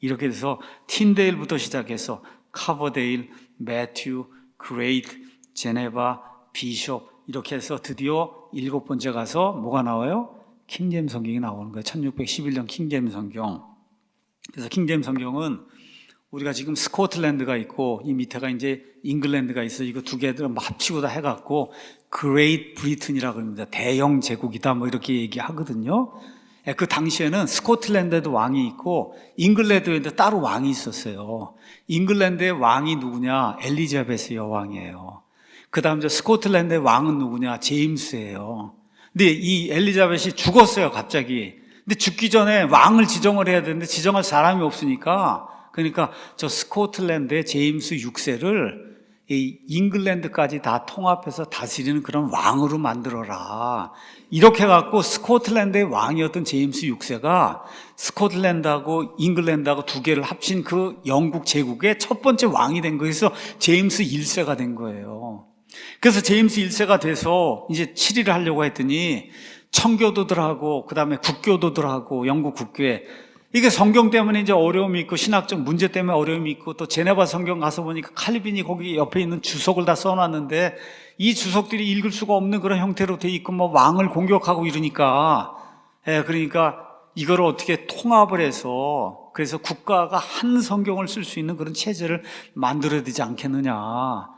이렇게 돼서 틴데일부터 시작해서 카버데일, 매튜, 그레이트, 제네바, 비숍 이렇게 해서 드디어 일곱 번째 가서 뭐가 나와요? 킹제임 성경이 나오는 거예요. 1611년 킹제임 성경. 그래서 킹제임 성경은 우리가 지금 스코틀랜드가 있고 이 밑에가 이제 잉글랜드가 있어 이거 두 개를 합치고 다 해갖고 그레이트 브리튼이라고 합니다. 대영 제국이다 뭐 이렇게 얘기하거든요. 예, 그 당시에는 스코틀랜드에도 왕이 있고 잉글랜드에도 따로 왕이 있었어요. 잉글랜드의 왕이 누구냐? 엘리자베스 여왕이에요. 그 다음 저 스코틀랜드의 왕은 누구냐? 제임스예요. 근데 이 엘리자벳이 죽었어요, 갑자기. 근데 죽기 전에 왕을 지정을 해야 되는데 지정할 사람이 없으니까 그러니까 저 스코틀랜드의 제임스 6세를 이 잉글랜드까지 다 통합해서 다스리는 그런 왕으로 만들어라. 이렇게 해갖고 스코틀랜드의 왕이었던 제임스 6세가 스코틀랜드하고 잉글랜드하고 두 개를 합친 그 영국 제국의 첫 번째 왕이 된. 그래서 제임스 1세가 된 거예요. 그래서 제임스 1세가 돼서 이제 7위를 하려고 했더니 청교도들하고 그다음에 국교도들하고 영국 국교에 이게 성경 때문에 이제 어려움이 있고 신학적 문제 때문에 어려움이 있고 또 제네바 성경 가서 보니까 칼빈이 거기 옆에 있는 주석을 다 써놨는데 이 주석들이 읽을 수가 없는 그런 형태로 돼 있고 뭐 왕을 공격하고 이러니까. 예 그러니까 이거를 어떻게 통합을 해서 그래서 국가가 한 성경을 쓸 수 있는 그런 체제를 만들어야 되지 않겠느냐.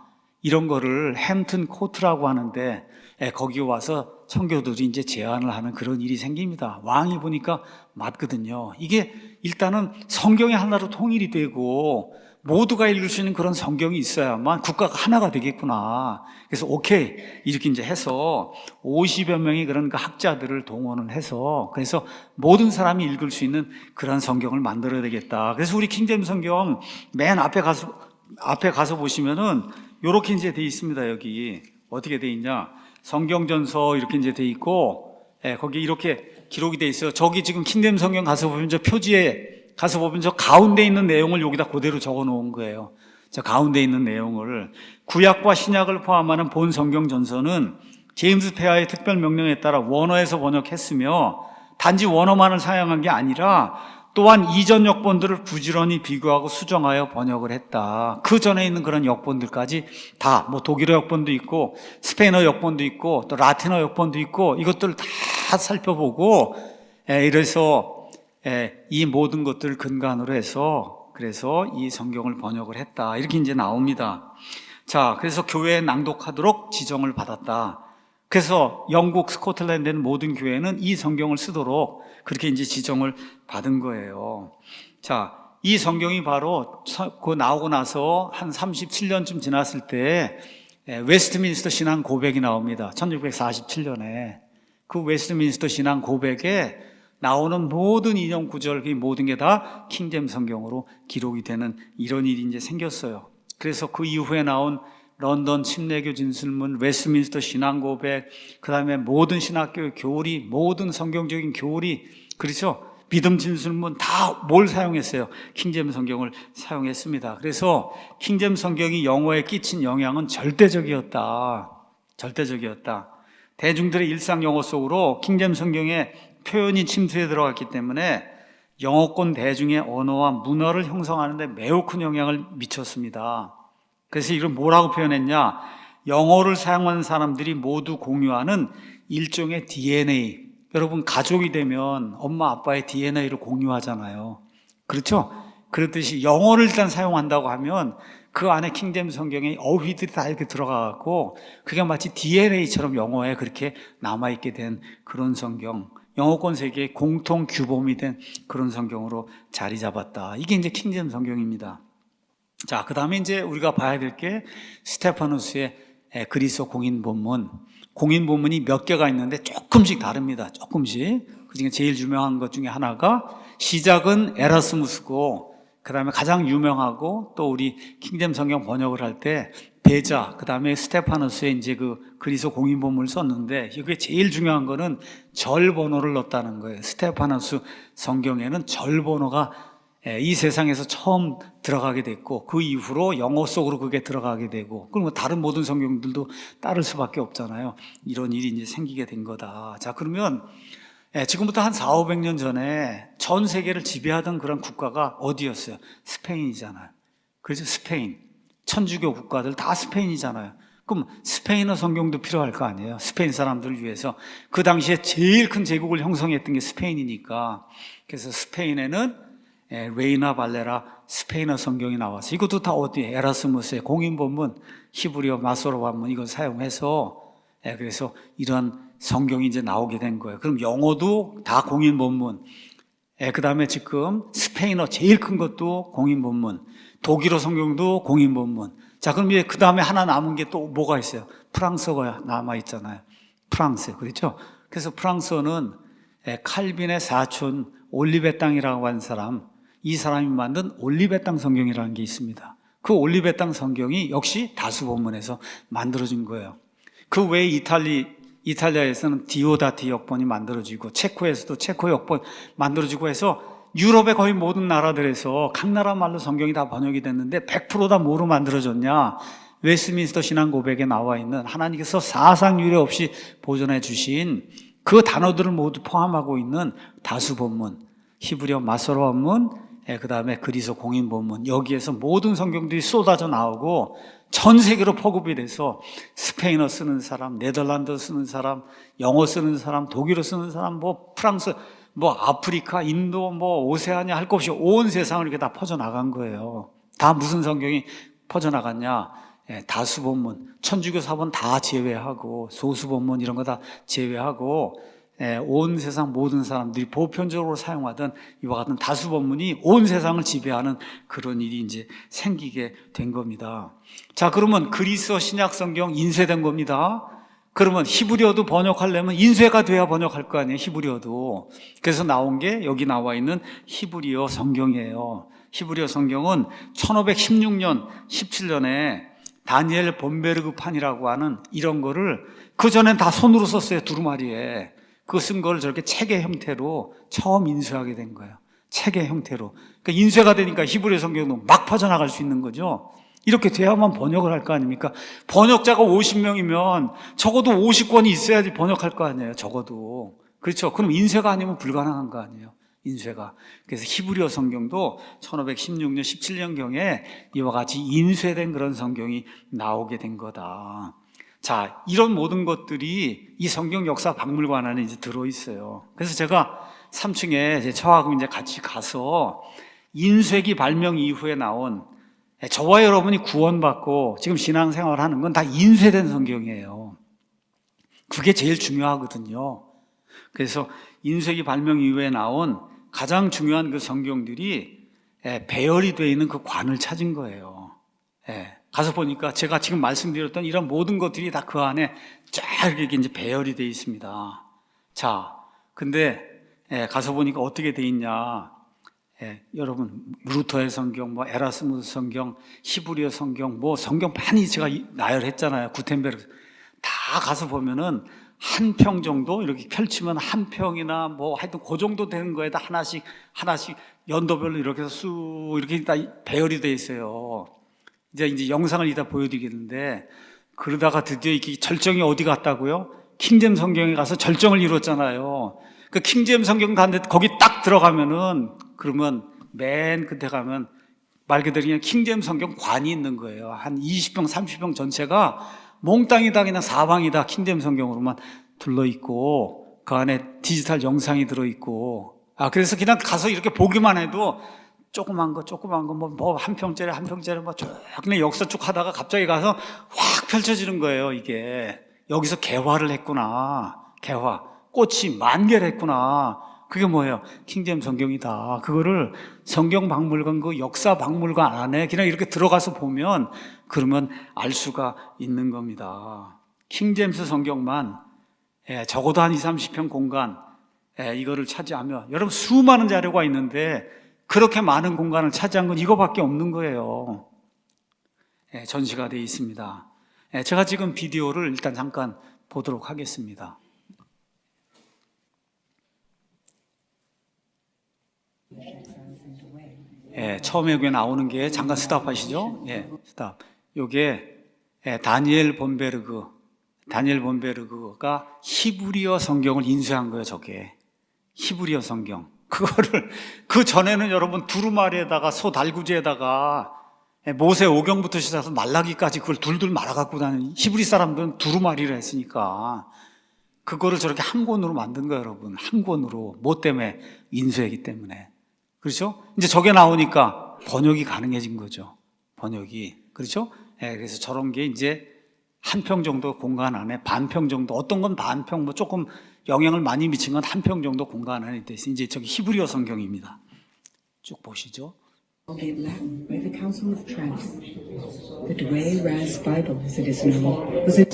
이런 거를 햄튼 코트라고 하는데 예, 거기 와서 청교도들이 이제 제안을 하는 그런 일이 생깁니다. 왕이 보니까 맞거든요. 이게 일단은 성경이 하나로 통일이 되고 모두가 읽을 수 있는 그런 성경이 있어야만 국가가 하나가 되겠구나. 그래서 오케이 이렇게 이제 해서 50여 명의 그런 그 학자들을 동원을 해서 그래서 모든 사람이 읽을 수 있는 그런 성경을 만들어야 되겠다. 그래서 우리 킹잼 성경 맨 앞에 가서 앞에 가서 보시면은 요렇게 이제 돼 있습니다. 여기 어떻게 돼 있냐? 성경전서 이렇게 이제 돼 있고 예, 거기 이렇게 기록이 돼 있어요. 저기 지금 킹덤 성경 가서 보면 저 표지에 가서 보면 저 가운데 있는 내용을 여기다 그대로 적어 놓은 거예요. 저 가운데 있는 내용을 구약과 신약을 포함하는 본 성경 전서는 제임스 페아의 특별 명령에 따라 원어에서 번역했으며 단지 원어만을 사용한 게 아니라 또한 이전 역본들을 부지런히 비교하고 수정하여 번역을 했다. 그 전에 있는 그런 역본들까지 다, 뭐 독일어 역본도 있고, 스페인어 역본도 있고, 또 라틴어 역본도 있고, 이것들을 다 살펴보고, 에, 이래서 에, 이 모든 것들을 근간으로 해서 그래서 이 성경을 번역을 했다. 이렇게 이제 나옵니다. 자, 그래서 교회에 낭독하도록 지정을 받았다. 그래서 영국 스코틀랜드는 모든 교회는 이 성경을 쓰도록 그렇게 이제 지정을 받은 거예요. 자, 이 성경이 바로 그 나오고 나서 한 37년쯤 지났을 때 웨스트민스터 신앙 고백이 나옵니다. 1647년에 그 웨스트민스터 신앙 고백에 나오는 모든 인용 구절, 그 모든 게 다 킹잼 성경으로 기록이 되는 이런 일이 이제 생겼어요. 그래서 그 이후에 나온 런던 침례교 진술문, 웨스트민스터 신앙 고백, 그 다음에 모든 신학교 교리, 모든 성경적인 교리, 그렇죠? 믿음 진술문 다 뭘 사용했어요? 킹잼 성경을 사용했습니다. 그래서 킹잼 성경이 영어에 끼친 영향은 절대적이었다. 절대적이었다. 대중들의 일상 영어 속으로 킹잼 성경의 표현이 침투해 들어갔기 때문에 영어권 대중의 언어와 문화를 형성하는데 매우 큰 영향을 미쳤습니다. 그래서 이걸 뭐라고 표현했냐? 영어를 사용하는 사람들이 모두 공유하는 일종의 DNA. 여러분, 가족이 되면 엄마, 아빠의 DNA를 공유하잖아요. 그렇죠? 그렇듯이 영어를 일단 사용한다고 하면 그 안에 킹잼 성경의 어휘들이 다 이렇게 들어가고 그게 마치 DNA처럼 영어에 그렇게 남아 있게 된 그런 성경. 영어권 세계의 공통 규범이 된 그런 성경으로 자리 잡았다. 이게 이제 킹잼 성경입니다. 자, 그 다음에 이제 우리가 봐야 될 게 스테파누스의 그리스 공인 본문. 공인 본문이 몇 개가 있는데 조금씩 다릅니다. 조금씩. 그 중에 제일 유명한 것 중에 하나가 시작은 에라스무스고, 그 다음에 가장 유명하고 또 우리 킹잼 성경 번역을 할때 베자, 그 다음에 스테파누스의 이제 그 그리스 공인 본문을 썼는데 이게 제일 중요한 거는 절 번호를 넣었다는 거예요. 스테파누스 성경에는 절 번호가 예, 이 세상에서 처음 들어가게 됐고 그 이후로 영어 속으로 그게 들어가게 되고 그러면 다른 모든 성경들도 따를 수밖에 없잖아요. 이런 일이 이제 생기게 된 거다. 자 그러면 예, 지금부터 한 4, 500년 전에 전 세계를 지배하던 그런 국가가 어디였어요? 스페인이잖아요. 그래서 스페인. 천주교 국가들 다 스페인이잖아요. 그럼 스페인어 성경도 필요할 거 아니에요? 스페인 사람들을 위해서. 그 당시에 제일 큰 제국을 형성했던 게 스페인이니까. 그래서 스페인에는 예, 레이나 발레라 스페인어 성경이 나와서 이것도 다 어디 에라스무스의 공인 본문 히브리어 마소로 반문 이걸 사용해서 예, 그래서 이러한 성경이 이제 나오게 된 거예요. 그럼 영어도 다 공인 본문. 예, 그 다음에 지금 스페인어 제일 큰 것도 공인 본문. 독일어 성경도 공인 본문. 자, 그럼 이제 그 다음에 하나 남은 게 또 뭐가 있어요? 프랑스어가 남아 있잖아요. 프랑스. 그렇죠? 그래서 프랑스어는 예, 칼빈의 사촌 올리베 땅이라고 하는 사람, 이 사람이 만든 올리베 땅 성경이라는 게 있습니다. 그 올리베 땅 성경이 역시 다수 본문에서 만들어진 거예요. 그 외에 이탈리 이탈리아에서는 디오다티 역본이 만들어지고 체코에서도 체코 역본 만들어지고 해서 유럽의 거의 모든 나라들에서 각 나라 말로 성경이 다 번역이 됐는데 100%다 뭐로 만들어졌냐? 웨스민스터 신앙 고백에 나와 있는 하나님께서 사상 유례 없이 보존해 주신 그 단어들을 모두 포함하고 있는 다수 본문, 히브리어 마소로 본문, 그 다음에 그리스 공인 본문 여기에서 모든 성경들이 쏟아져 나오고 전 세계로 포급이 돼서 스페인어 쓰는 사람, 네덜란드 쓰는 사람, 영어 쓰는 사람, 독일어 쓰는 사람, 뭐 프랑스, 뭐 아프리카, 인도, 뭐 오세아니아 할 것 없이 온 세상을 이렇게 다 퍼져 나간 거예요. 다 무슨 성경이 퍼져 나갔냐? 예, 다수 본문, 천주교 사본 다 제외하고 소수 본문 이런 거 다 제외하고 예, 온 세상 모든 사람들이 보편적으로 사용하던 이와 같은 다수 본문이 온 세상을 지배하는 그런 일이 이제 생기게 된 겁니다. 자, 그러면 그리스어 신약 성경 인쇄된 겁니다. 그러면 히브리어도 번역하려면 인쇄가 돼야 번역할 거 아니에요, 히브리어도. 그래서 나온 게 여기 나와 있는 히브리어 성경이에요. 히브리어 성경은 1516년, 17년에 다니엘 본베르그 판이라고 하는 이런 거를 그 전엔 다 손으로 썼어요, 두루마리에. 그 쓴 걸 저렇게 책의 형태로 처음 인쇄하게 된 거예요. 책의 형태로. 그러니까 인쇄가 되니까 히브리어 성경도 막 퍼져나갈 수 있는 거죠. 이렇게 돼야만 번역을 할 거 아닙니까? 번역자가 50명이면 적어도 50권이 있어야지 번역할 거 아니에요. 적어도. 그렇죠. 그럼 인쇄가 아니면 불가능한 거 아니에요. 인쇄가. 그래서 히브리어 성경도 1516년, 17년경에 이와 같이 인쇄된 그런 성경이 나오게 된 거다. 자, 이런 모든 것들이 이 성경 역사 박물관 안에 이제 들어있어요. 그래서 제가 3층에 제 저하고 이제 같이 가서 인쇄기 발명 이후에 나온 저와 여러분이 구원받고 지금 신앙생활 하는 건 다 인쇄된 성경이에요. 그게 제일 중요하거든요. 그래서 인쇄기 발명 이후에 나온 가장 중요한 그 성경들이 배열이 되어 있는 그 관을 찾은 거예요. 예. 가서 보니까 제가 지금 말씀드렸던 이런 모든 것들이 다 그 안에 쫙 이렇게 이제 배열이 되어 있습니다. 자, 근데 예, 가서 보니까 어떻게 되어 있냐? 예, 여러분 루터의 성경, 뭐 에라스무스 성경, 히브리어 성경, 뭐 성경 많이 제가 나열했잖아요. 구텐베르 다 가서 보면은 한 평 정도 이렇게 펼치면 한 평이나 뭐 하여튼 그 정도 되는 거에다 하나씩 하나씩 연도별로 이렇게 쑥 이렇게 다 배열이 돼 있어요. 이제 이제 영상을 이따 보여드리겠는데 그러다가 드디어 이게 절정이 어디 갔다고요? 킹잼 성경에 가서 절정을 이뤘잖아요. 그 킹잼 성경 갔는데 거기 딱 들어가면은 그러면 맨 끝에 가면 말 그대로 그냥 킹잼 성경 관이 있는 거예요. 한 20평, 30평 전체가 몽땅이 다 그냥 사방이 다 킹잼 성경으로만 둘러 있고 그 안에 디지털 영상이 들어 있고 아 그래서 그냥 가서 이렇게 보기만 해도 조그만 거, 조그만 거, 뭐, 뭐, 한 평짜리, 한 평짜리, 뭐, 쭉, 그냥 역사 쭉 하다가 갑자기 가서 확 펼쳐지는 거예요, 이게. 여기서 개화를 했구나. 개화. 꽃이 만개를 했구나. 그게 뭐예요? 킹잼 성경이다. 그거를 성경 박물관 그 역사 박물관 안에 그냥 이렇게 들어가서 보면 그러면 알 수가 있는 겁니다. 킹잼스 성경만 예, 적어도 한 2, 30평 공간 예, 이거를 차지하며 여러분 수많은 자료가 있는데 그렇게 많은 공간을 차지한 건 이거밖에 없는 거예요. 예, 전시가 되어 있습니다. 예, 제가 지금 비디오를 일단 잠깐 보도록 하겠습니다. 예, 처음에 여기 나오는 게 잠깐 스탑하시죠? 예, 스탑. 요게 예, 다니엘 본베르그, 다니엘 본베르그가 히브리어 성경을 인쇄한 거예요, 저게. 히브리어 성경. 그거를 그 전에는 여러분 두루마리에다가 소 달구지에다가 모세 오경부터 시작해서 말라기까지 그걸 둘둘 말아 갖고 다니는 히브리 사람들은 두루마리를 했으니까 그거를 저렇게 한 권으로 만든 거예요, 여러분. 한 권으로. 뭐 때문에? 인수했기 때문에. 그렇죠? 이제 저게 나오니까 번역이 가능해진 거죠. 번역이. 그렇죠? 예, 그래서 저런 게 이제 한 평 정도 공간 안에 반평 정도, 어떤 건 반 평, 뭐 조금 영향을 많이 미친 건 한 평 정도 공간 안에 돼 있어요. 이제 저기 히브리어 성경입니다. 쭉 보시죠. Latin by the Council of Trent. The Douay Ras Bible, as it is known, was in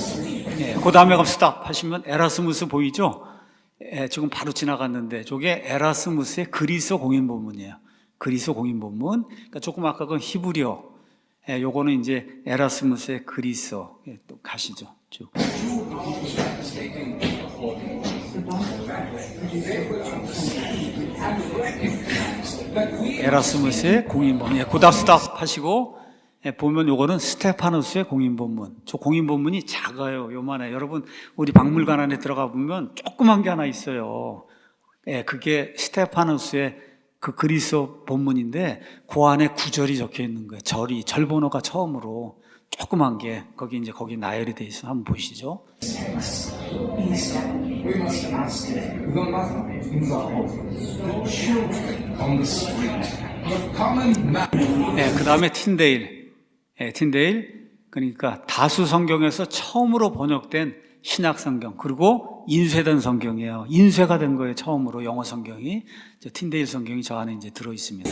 예, 그 다음에 갑시다. 하시면 에라스무스 보이죠? 예, 지금 바로 지나갔는데 저게 에라스무스의 그리스 공인 본문이에요. 그리스 공인 본문. 그러니까 조금 아까 그 히브리어. 예, 요거는 이제 에라스무스의 그리스어. 예, 또 가시죠. 쭉. 에라스무스의 공인 본문. 예, 고답스답 하시고 예, 보면 요거는 스테파누스의 공인 본문. 저 공인 본문이 작아요. 요만해. 여러분 우리 박물관 안에 들어가 보면 조그만 게 하나 있어요. 예, 그게 스테파누스의 그 그리스어 본문인데 그 안에 구절이 적혀 있는 거예요. 절이 절번호가 처음으로 조그만 게 거기 이제 거기 나열이 돼 있어. 한번 보시죠. 네, 그 다음에 틴데일. 예, 틴데일. 그러니까 다수 성경에서 처음으로 번역된 신약 성경. 그리고 인쇄된 성경이에요. 인쇄가 된 거예요. 처음으로 영어 성경이. 저 틴데일 성경이 저 안에 이제 들어 있습니다.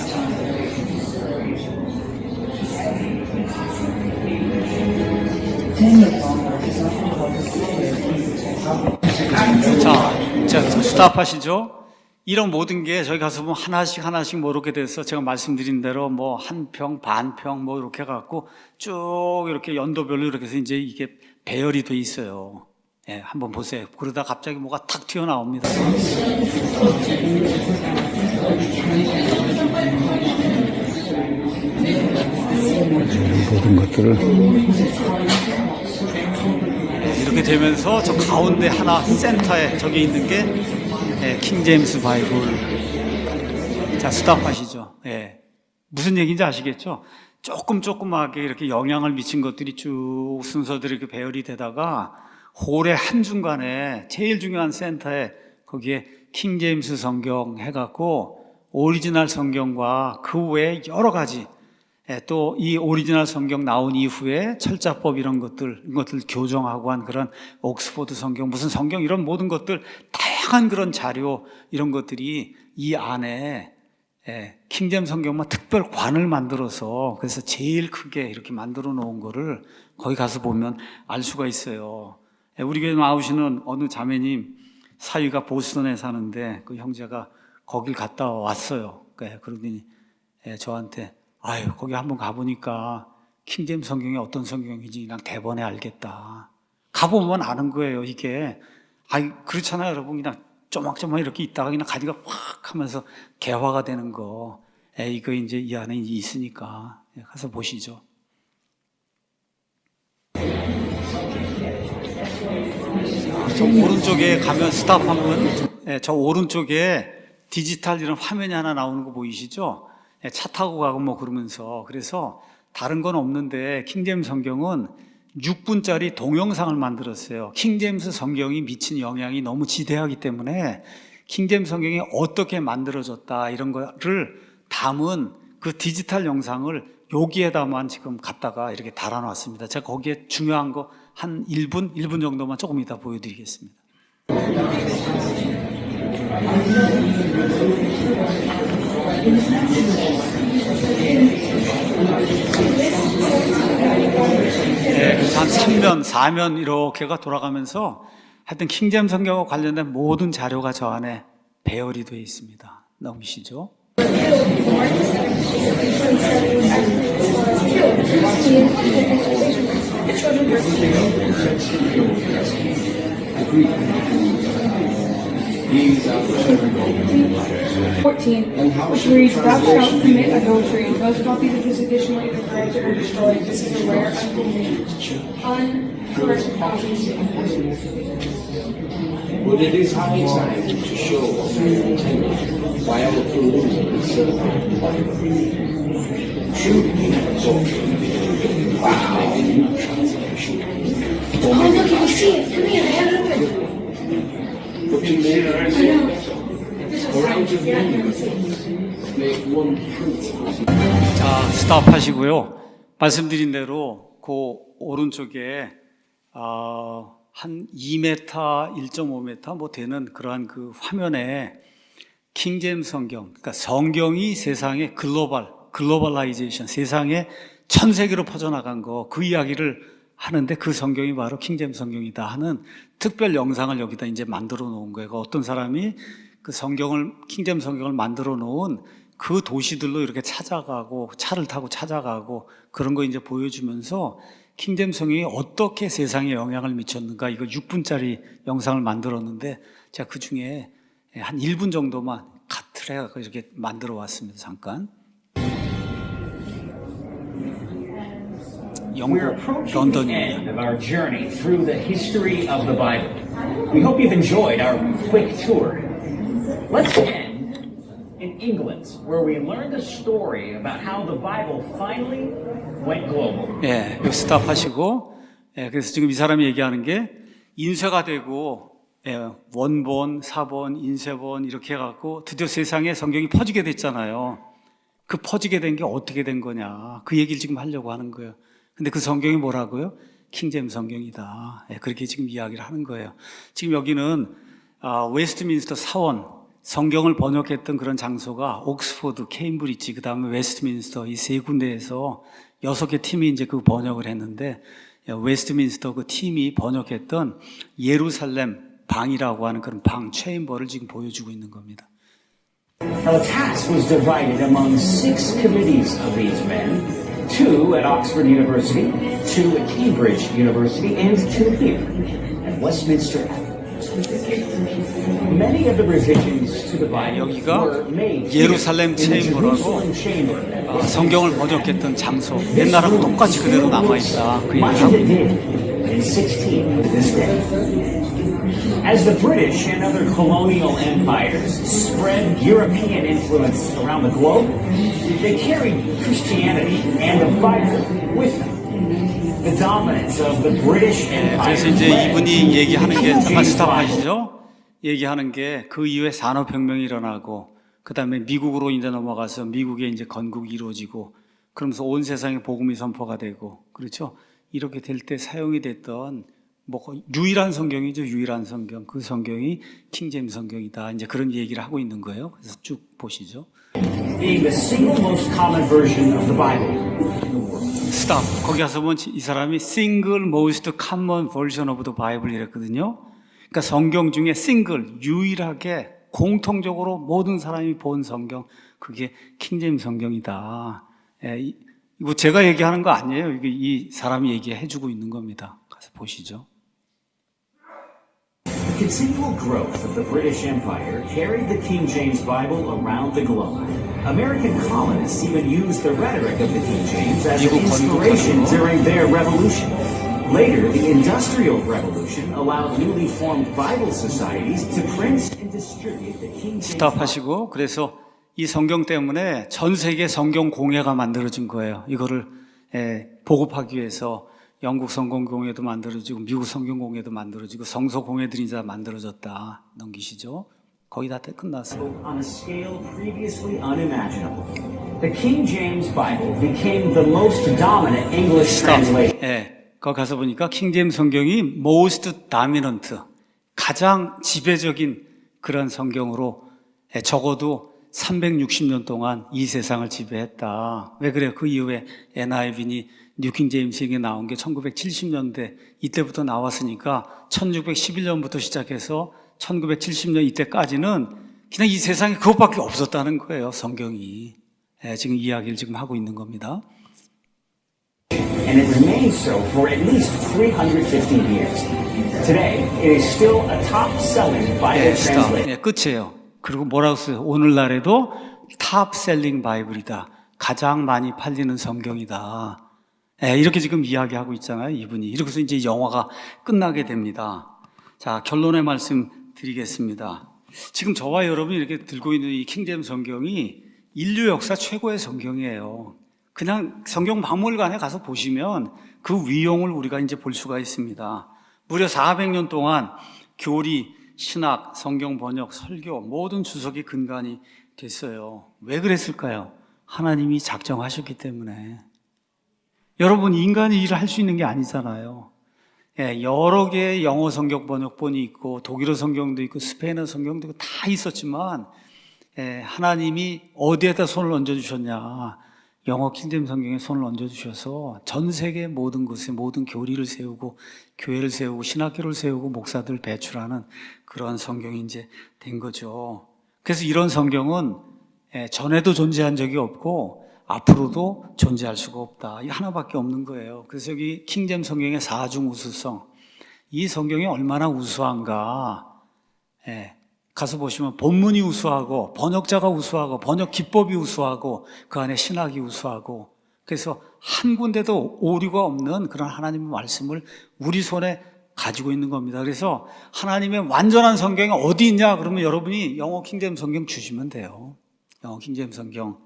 자, 자, 스탑 하시죠. 이런 모든 게 저희 가서 보면 하나씩 하나씩 뭐 이렇게 돼서 제가 말씀드린 대로 뭐 한 평, 반 평 뭐 이렇게 갖고 쭉 이렇게 연도별로 이렇게 해서 이제 이게 배열이 돼 있어요. 예, 한번 보세요. 그러다 갑자기 뭐가 탁 튀어나옵니다. 모든 것들을 이렇게 되면서 저 가운데 하나 센터에 저기 있는 게 예, 킹제임스 바이블. 자, 스탑하시죠. 예. 무슨 얘기인지 아시겠죠? 조금 조그맣게 이렇게 영향을 미친 것들이 쭉 순서들이 이렇게 배열이 되다가 홀의 한 중간에 제일 중요한 센터에 거기에 킹제임스 성경 해갖고 오리지널 성경과 그 외에 여러 가지 또 이 오리지널 성경 나온 이후에 철자법 이런 것들 이런 것들 교정하고 한 그런 옥스포드 성경 무슨 성경 이런 모든 것들 다양한 그런 자료 이런 것들이 이 안에 예, 킹잼 성경만 특별 관을 만들어서 그래서 제일 크게 이렇게 만들어 놓은 거를 거기 가서 보면 알 수가 있어요. 예, 우리 교회 나오시는 어느 자매님 사위가 보스턴에 사는데 그 형제가 거길 갔다 왔어요. 예, 그러더니 예, 저한테 아유 거기 한번 가보니까 킹잼 성경이 어떤 성경인지 그냥 대번에 알겠다. 가보면 아는 거예요 이게. 아이 그렇잖아요 여러분 그냥 쪼막쪼막 이렇게 있다가 그냥 가지가 확 하면서 개화가 되는 거. 에 이거 이제 이 안에 있으니까 예, 가서 보시죠. 저 오른쪽에 가면 스탑하면 예, 저 오른쪽에 디지털 이런 화면이 하나 나오는 거 보이시죠? 예, 차 타고 가고 뭐 그러면서 그래서 다른 건 없는데 킹제임스 성경은 6분짜리 동영상을 만들었어요. 킹제임스 성경이 미친 영향이 너무 지대하기 때문에 킹제임스 성경이 어떻게 만들어졌다 이런 거를 담은 그 디지털 영상을 여기에다만 지금 갖다가 이렇게 달아놨습니다. 제가 거기에 중요한 거 한 1분, 1분 정도만 조금 이따 보여드리겠습니다. 네, 한 3면, 4면 이렇게가 돌아가면서 하여튼 킹잼 성경과 관련된 모든 자료가 저 안에 배열이 되어 있습니다. 넘기시죠. 14, which reads, Thou shalt commit adultery. Those copies of this edition were either corrupted or destroyed. This is a rare, uncorrected, uncorrected copy. But it is high time to show why our colonial is so Should be Wow, new translation. Oh, look, you see it. Come here, I have it open. But to make I know. or out of many, make one truth. 자, 스탑하시고요. 말씀드린 대로 그 오른쪽에 어, 한 2m, 1.5m 뭐 되는 그러한 그 화면에 킹제임 성경, 그러니까 성경이 세상의 글로벌, 글로벌라이제이션, 세상에 전 세계로 퍼져나간 거, 그 이야기를 하는데 그 성경이 바로 킹제임 성경이다 하는 특별 영상을 여기다 이제 만들어 놓은 거예요. 그 어떤 사람이 그 성경을, 킹제임 성경을 만들어 놓은 그 도시들로 이렇게 찾아가고 차를 타고 찾아가고 그런 거 이제 보여주면서 킹제임 성경이 어떻게 세상에 영향을 미쳤는가 이거 6분짜리 영상을 만들었는데 제가 그 중에 한 1분 정도만 해갖고 이렇게 만들어 왔습니다. 잠깐. 영국 approaching the 런던입니다. end of our journey through the history of the Bible. We hope you've enjoyed our quick tour. Let's end in England, where we learned a story about how the Bible finally went global. 예, 여기 스탑하시고, 예, 그래서 지금 이 사람이 얘기하는 게 인쇄가 되고, 예, 원본, 사본, 인쇄본 이렇게 해갖고 드디어 세상에 성경이 퍼지게 됐잖아요. 그 퍼지게 된 게 어떻게 된 거냐. 그 얘기를 지금 하려고 하는 거예요. 근데 그 성경이 뭐라고요? 킹잼 성경이다. 예, 그렇게 지금 이야기를 하는 거예요. 지금 여기는 아, 웨스트민스터 사원, 성경을 번역했던 그런 장소가 옥스포드, 케임브리지, 그 다음에 웨스트민스터 이 세 군데에서 여섯 개 팀이 이제 그 번역을 했는데 예, 웨스트민스터 그 팀이 번역했던 예루살렘 방이라고 하는 그런 방, 체인버를 지금 보여주고 있는 겁니다. The task was divided among six committees of these men two at Oxford University, two at Cambridge University, and two here at Westminster Abbey. Many of the revisions to the Bible 여기가 were made 예루살렘 체인버라고. 아, 성경을 번역했던 장소, 옛날하고 똑같이 그대로 남아있다. 그 얘기를 Much of 하고 it did in 16 to this day. As the British and other colonial empires spread European influence around the globe, they carried Christianity and the Bible with them. The dominance of the British Empire. 그래서 이제 이분이 얘기하는 게 잠깐. 스탑하시죠. 얘기하는 게 그 이후에 산업혁명이 일어나고 그 다음에 미국으로 이제 넘어가서 미국의 이제 건국이 이루어지고 그러면서 온 세상에 복음이 선포가 되고 그렇죠. 이렇게 될 때 사용이 됐던 뭐 유일한 성경이죠. 유일한 성경. 그 성경이 킹제임 성경이다. 이제 그런 얘기를 하고 있는 거예요. 그래서 쭉 보시죠. Being the single most common version of the Bible. 스탑. 거기 가서 보면 이 사람이 single most common version of the Bible 이랬거든요. 그러니까 성경 중에 싱글, 유일하게 공통적으로 모든 사람이 본 성경, 그게 킹제임 성경이다. 예, 이- 이거 제가 얘기하는 거 아니에요. 이게 이 사람이 얘기해 주고 있는 겁니다. 가서 보시죠. The continual growth of the British Empire carried the King James Bible around the globe. American colonists even used the rhetoric of the King James as an inspiration during their revolution. Later, the Industrial Revolution allowed newly formed Bible societies to print and distribute the King James Bible. 스탑하시고 그래서 이 성경 때문에 전 세계 성경 공회가 만들어진 거예요. 이거를 예, 보급하기 위해서 영국 성경 공회도 만들어지고 미국 성경 공회도 만들어지고 성서 공회들이 이제 만들어졌다. 넘기시죠. 거의 다 끝났어요. on a scale previously unimaginable. The King James Bible became the most dominant English translation. 예, 거기 가서 보니까 킹제임 성경이 most dominant, 가장 지배적인 그런 성경으로 예, 적어도 360년 동안 이 세상을 지배했다. 왜 그래요? 그 이후에 NIV니 뉴킹 제임스에 나온 게 1970년대 이때부터 나왔으니까 1611년부터 시작해서 1970년 이때까지는 그냥 이 세상에 그것밖에 없었다는 거예요. 성경이. 예, 지금 이야기를 지금 하고 있는 겁니다. and it remained so for at least 350 years. Today, it is still a top-selling Bible 예, 스탑. translation. 예, 끝이에요. 그리고 뭐라고 써요? 오늘날에도 탑셀링 바이블이다. 가장 많이 팔리는 성경이다. 예, 이렇게 지금 이야기하고 있잖아요, 이분이. 이렇게서 이제 영화가 끝나게 됩니다. 자, 결론의 말씀 드리겠습니다. 지금 저와 여러분이 이렇게 들고 있는 이 킹잼 성경이 인류 역사 최고의 성경이에요. 그냥 성경 박물관에 가서 보시면 그 위용을 우리가 이제 볼 수가 있습니다. 무려 400년 동안 교리, 신학, 성경 번역, 설교 모든 주석이 근간이 됐어요. 왜 그랬을까요? 하나님이 작정하셨기 때문에. 여러분 인간이 일을 할 수 있는 게 아니잖아요. 예, 여러 개의 영어 성경 번역본이 있고 독일어 성경도 있고 스페인어 성경도 있고 다 있었지만 예, 하나님이 어디에다 손을 얹어 주셨냐? 영어 킹덤 성경에 손을 얹어 주셔서 전 세계 모든 곳에 모든 교리를 세우고 교회를 세우고 신학교를 세우고 목사들 배출하는 그런 성경이 이제 된 거죠. 그래서 이런 성경은 예, 전에도 존재한 적이 없고 앞으로도 존재할 수가 없다. 이 하나밖에 없는 거예요. 그래서 여기 킹잼 성경의 사중 우수성. 이 성경이 얼마나 우수한가. 예, 가서 보시면 본문이 우수하고 번역자가 우수하고 번역 기법이 우수하고 그 안에 신학이 우수하고 그래서 한 군데도 오류가 없는 그런 하나님의 말씀을 우리 손에 가지고 있는 겁니다. 그래서 하나님의 완전한 성경이 어디 있냐 그러면 여러분이 영어 킹잼 성경 주시면 돼요. 영어 킹잼 성경.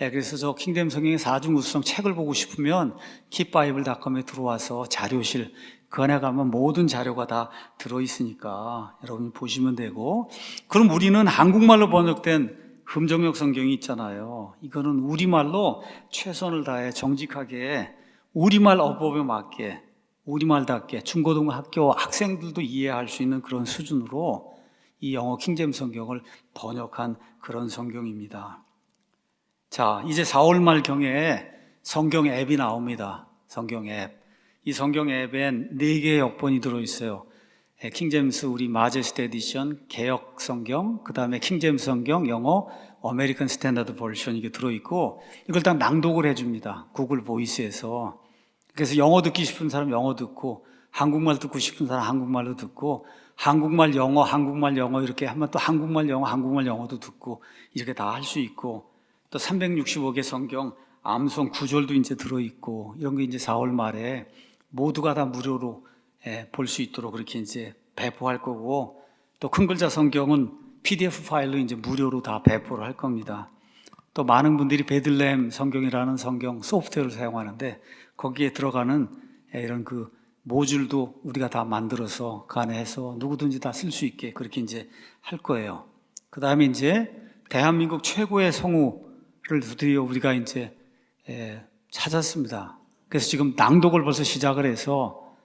예, 그래서 저 킹덤 성경의 사중 우수성 책을 보고 싶으면 킵바이블닷컴에 들어와서 자료실 그 안에 가면 모든 자료가 다 들어 있으니까 여러분이 보시면 되고 그럼 우리는 한국말로 번역된 흠정역 성경이 있잖아요. 이거는 우리말로 최선을 다해 정직하게 우리말 어법에 맞게 우리말답게 중고등 학교 학생들도 이해할 수 있는 그런 수준으로 이 영어 킹잼 성경을 번역한 그런 성경입니다. 자, 이제 4월 말 경에 성경 앱이 나옵니다. 성경 앱. 이 성경 앱엔 4개의 역본이 들어있어요. 예, 킹제임스 우리 마제스트 에디션 개혁 성경, 그 다음에 킹제임스 성경 영어 어메리칸 스탠다드 버전 이게 들어있고 이걸 다 낭독을 해줍니다. 구글 보이스에서. 그래서 영어 듣기 싶은 사람 영어 듣고 한국말 듣고 싶은 사람 한국말로 듣고 한국말 영어 한국말 영어 이렇게 하면 또 한국말 영어 한국말 영어도 듣고 이렇게 다 할 수 있고 또 365개 성경 암송 구절도 이제 들어있고 이런 게 이제 4월 말에 모두가 다 무료로 예, 볼수 있도록 그렇게 이제 배포할 거고 또 큰 글자 성경은 PDF 파일로 이제 무료로 다 배포를 할 겁니다. 또 많은 분들이 베들렘 성경이라는 성경 소프트웨어를 사용하는데 거기에 들어가는 예, 이런 그 모듈도 우리가 다 만들어서 그 안에 해서 누구든지 다 쓸 수 있게 그렇게 이제 할 거예요. 그 다음에 이제 대한민국 최고의 성우 를 드디어 우리가 이제 예, 찾았습니다. 그래서 지금 낭독을 벌써 시작을 해서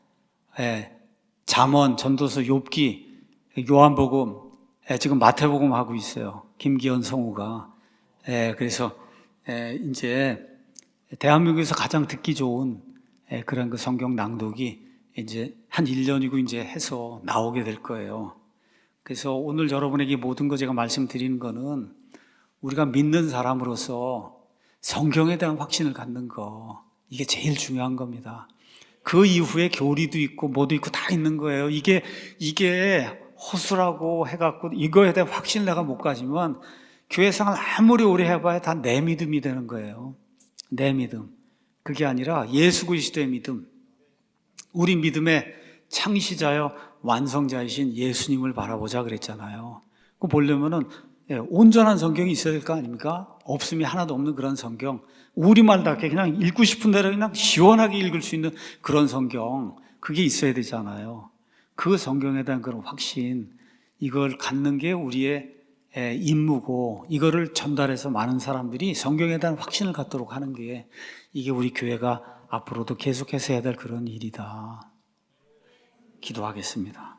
예, 잠언, 전도서, 욥기, 요한복음, 예, 지금 마태복음 하고 있어요. 김기현 성우가. 예, 그래서 예, 이제 대한민국에서 가장 듣기 좋은 예, 그런 그 성경 낭독이 이제 한 1년이고 이제 해서 나오게 될 거예요. 그래서 오늘 여러분에게 모든 거 제가 말씀드리는 거는 우리가 믿는 사람으로서 성경에 대한 확신을 갖는 거 이게 제일 중요한 겁니다. 그 이후에 교리도 있고 뭐도 있고 다 있는 거예요. 이게 이게 허술하고 해갖고 이거에 대한 확신을 내가 못 가지만 교회 생활 아무리 오래 해봐야 다 내 믿음이 되는 거예요. 내 믿음. 그게 아니라 예수 그리스도의 믿음. 우리 믿음의 창시자여 완성자이신 예수님을 바라보자 그랬잖아요. 그 보려면은 예, 온전한 성경이 있어야 될 거 아닙니까? 없음이 하나도 없는 그런 성경. 우리말답게 그냥 읽고 싶은 대로 그냥 시원하게 읽을 수 있는 그런 성경. 그게 있어야 되잖아요. 그 성경에 대한 그런 확신. 이걸 갖는 게 우리의 예, 임무고 이거를 전달해서 많은 사람들이 성경에 대한 확신을 갖도록 하는 게 이게 우리 교회가 앞으로도 계속해서 해야 될 그런 일이다. 기도하겠습니다.